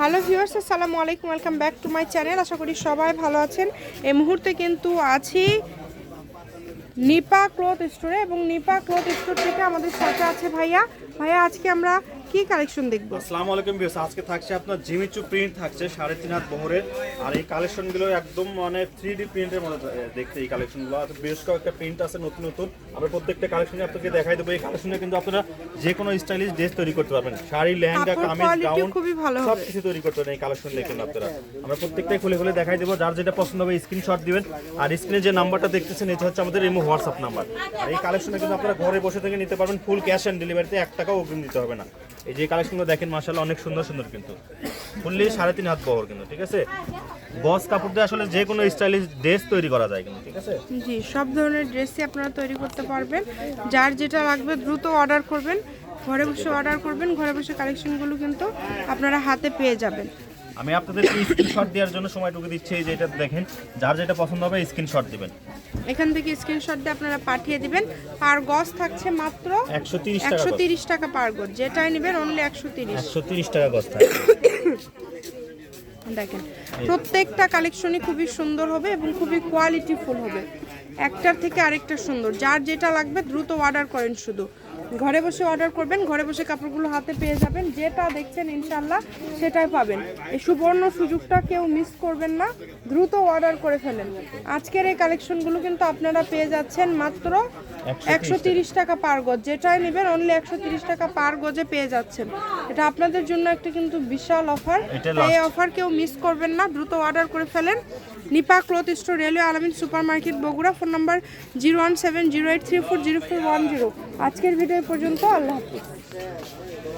Hello viewers, আসসালামু আলাইকুম, welcome back to my channel. আশা করি সবাই ভালো আছেন। এই মুহূর্তে কিন্তু আছি নিপা ক্লথ স্টোরে এবং নিপা ক্লথ স্টোর থেকে আমাদের সাথে আছে ভাইয়া। ভাইয়া, আজকে আমরা কি কালেকশন দেখব? আসসালামু আলাইকুম বিয়স আজকে থাকছে আপনার জিমিচু প্রিন্ট থাকছে সাড়ে তিন হাত বহরের আর এই কালেকশনগুলো একদম মানে থ্রি ডি প্রিন্টের মতো দেখতে এই কালেকশনগুলো আর বেশ কয়েকটা প্রিন্ট আছে নতুন নতুন। আমরা প্রত্যেকটা কালেকশনে আপনাকে দেখাই দেবো। এই কালেকশনে কিন্তু আপনারা যে কোনো স্টাইলিশ ড্রেস তৈরি করতে পারবেন। শাড়ি লেহেঙ্গা কামিজ গাউন খুবই ভালো সব হবে। কিছু তৈরি করতে পারেন এই কালেকশন দেখুন আপনারা। আমরা প্রত্যেকটাই খুলে খুলে দেখাই দেবো। যার যেটা পছন্দ হবে স্ক্রিনশট দিবেন। আর স্ক্রিনে যে নাম্বারটা দেখতেছেন এটা হচ্ছে আমাদের ইমো হোয়াটসঅ্যাপ নাম্বার আর এই কালেকশনে কিন্তু আপনারা ঘরে বসে থেকে নিতে পারবেন ফুল ক্যাশ অন ডেলিভারিতে এক টাকাও অগ্রিম দিতে হবে না। এই যে কালেকশনগুলো দেখেন মাসাল্লাহ অনেক সুন্দর সুন্দর কিন্তু। ফুললি সাড়ে তিন হাত বহর কিন্তু ঠিক আছে? বস কাপড় দিয়ে আসলে যে কোনো স্টাইলিশ ড্রেস তৈরি করা যায় কিন্তু ঠিক আছে? জি সব ধরনের ড্রেসই আপনারা তৈরি করতে পারবেন। যার যেটা লাগবে দ্রুত অর্ডার করবেন ঘরে বসে অর্ডার করবেন ঘরে বসে কালেকশনগুলো কিন্তু আপনারা হাতে পেয়ে যাবেন। আমি আপনাদের স্ক্রিনশট দেওয়ার জন্য সময়টুকু দিচ্ছি এই যে এটা দেখেন যার যেটা পছন্দ হবে স্ক্রিনশট দিবেন। এখান থেকে স্ক্রিনশট দিয়ে আপনারা পাঠিয়ে দিবেন। পার গজ থাকছে মাত্র একশো টাকা। তিরিশ টাকা পার গজ। যেটাই নেবেন অনলি একশো তিরিশ। একশো তিরিশ টাকা গজ থাকে দেখেন প্রত্যেকটা কালেকশনই খুবই সুন্দর হবে এবং খুবই কোয়ালিটিফুল হবে। একটার থেকে আরেকটা সুন্দর। যার যেটা লাগবে দ্রুত অর্ডার করেন শুধু। ঘরে বসে অর্ডার করবেন, ঘরে বসে কাপড়গুলো হাতে পেয়ে যাবেন। যেটা দেখছেন ইনশাল্লাহ সেটাই পাবেন। এই সুবর্ণ সুযোগটা কেউ মিস করবেন না। দ্রুত অর্ডার করে ফেলেন। আজকের এই কালেকশনগুলো কিন্তু আপনারা পেয়ে যাচ্ছেন মাত্র একশো তিরিশ টাকা পার গজ। যেটাই নেবেন অনলি একশো তিরিশ টাকা পার গজে পেয়ে যাচ্ছেন। এটা আপনাদের জন্য একটা কিন্তু বিশাল অফার এই অফার কেউ মিস করবেন না দ্রুত অর্ডার করে ফেলেন। Nipa cloth store railway Alamin super market Bogura. Phone number zero one seven zero eight three four zero four one zero. আজকের ভিডিও পর্যন্ত আল্লাহ হাফিজ।